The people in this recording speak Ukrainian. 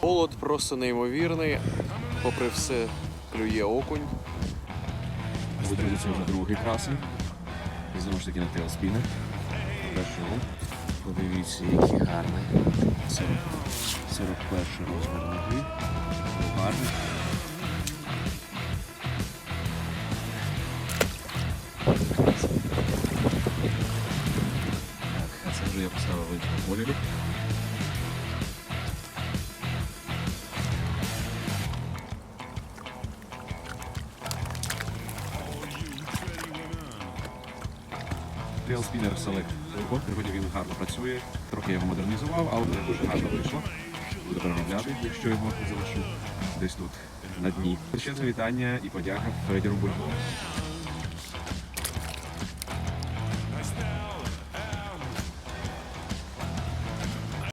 Холод просто неймовірний. Попри все, клює окунь. Ось, вже другий красень. Знову ж таки на тейлспінер. Першого. Подивіться, який гарний. 40, 41 розмір ноги. Гарний. Так, це вже я поставив в іншому. Spinner Select Robot. Сьогодні він гарно працює. Трохи його модернізував, але не дуже гарно вийшло. Буду переробляти, якщо його залишу десь тут на дні. Ще вітання і подяка Федіру Бульбу.